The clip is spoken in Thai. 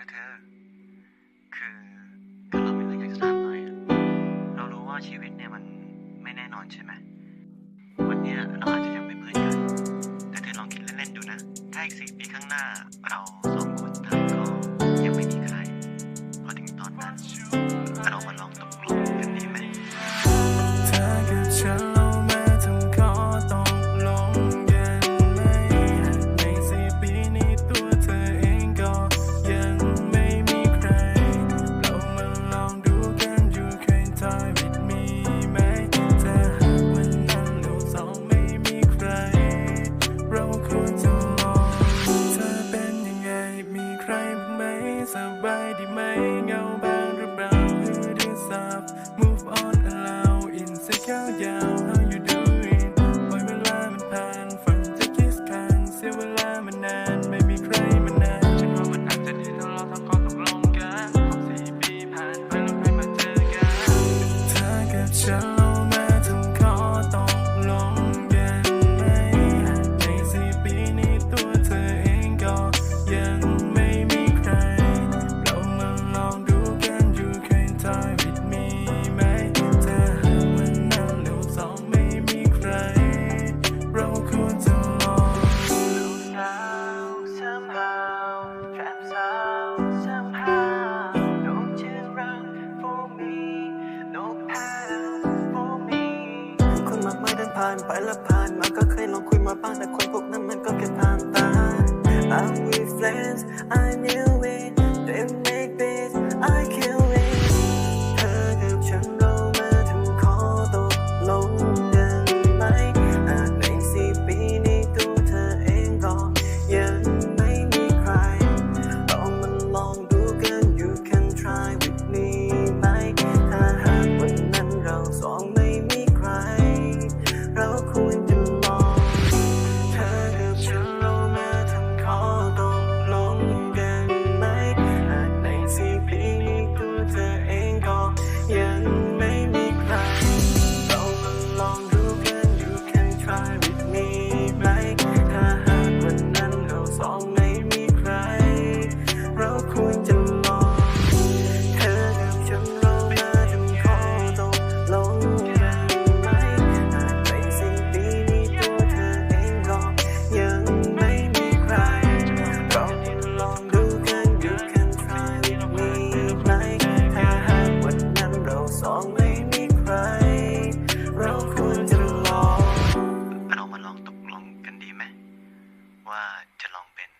อเธอ คือคือเรามีเรื่องอยากจะถามหน่อยอะเรารู้ว่าชีวิตเนี่ยมันไม่แน่นอนใช่ไหม วันเนี้ยเราอาจจะยังเป็นเพื่อนกัน แต่เธอลองคิดเล่นๆดูนะ ถ้าอีกสี่ปีข้างหน้าเรา สบายดีไหมเงาบ้างหรือเปล่า Who deserve move on allow insecure ยาว how you doing ปล่อยเวลามันผ่านฝันจะคิดกันเสียเวลามานนานไม่มีใครมานานฉันว่ามันอาจจะดีถ้าเราทั้งข้อตกลงกันครบสี่ปีผ่านไปแล้วค่อยมาเจอกันเธอกับฉันเราแม้ต้งขอตกลงกันไหมในสี่ปีนี้ตัวเธอเองก็ยัง ผ่านไปและผ่านมาก็เคยลองคุยมาบ้างแต่คนพวกนั้นมันก็แค่ผ่าน ว่าจะลองเป็น